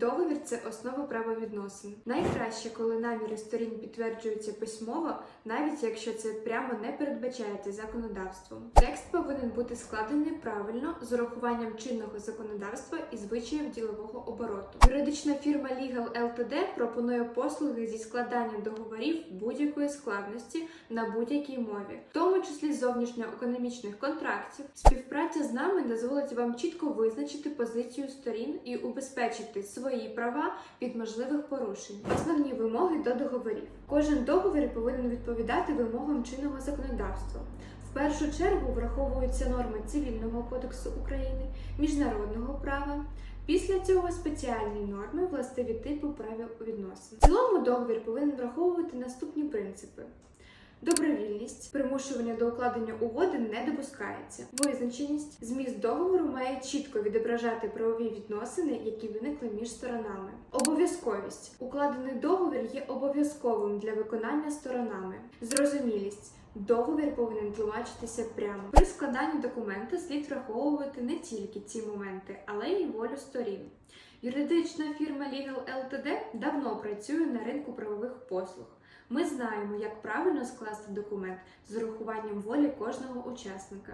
Договір це основа правовідносин. Найкраще, коли наміри сторін підтверджуються письмово, навіть якщо це прямо не передбачається законодавством. Текст повинен бути складений правильно з урахуванням чинного законодавства і звичаїв ділового обороту. Юридична фірма Legal Ltd пропонує послуги зі складання договорів будь-якої складності на будь-якій мові, в тому числі зовнішньоекономічних контрактів. Співпраця з нами дозволить вам чітко визначити позицію сторін і убезпечити свої права від можливих порушень. Основні вимоги до договорів. Кожен договір повинен відповідати вимогам чинного законодавства. В першу чергу враховуються норми Цивільного кодексу України, міжнародного права. Після цього спеціальні норми властиві типу правовідносин. В цілому договір повинен враховувати наступні принципи. Добровільність, примушування до укладення угоди не допускається. Визначеність, зміст договору має чітко відображати правові відносини, які виникли між сторонами. Обов'язковість. Укладений договір є обов'язковим для виконання сторонами. Зрозумілість. Договір повинен тлумачитися прямо. При складанні документа слід враховувати не тільки ці моменти, але й волю сторін. Юридична фірма Legal Ltd давно працює на ринку правових послуг. Ми знаємо, як правильно скласти документ з урахуванням волі кожного учасника.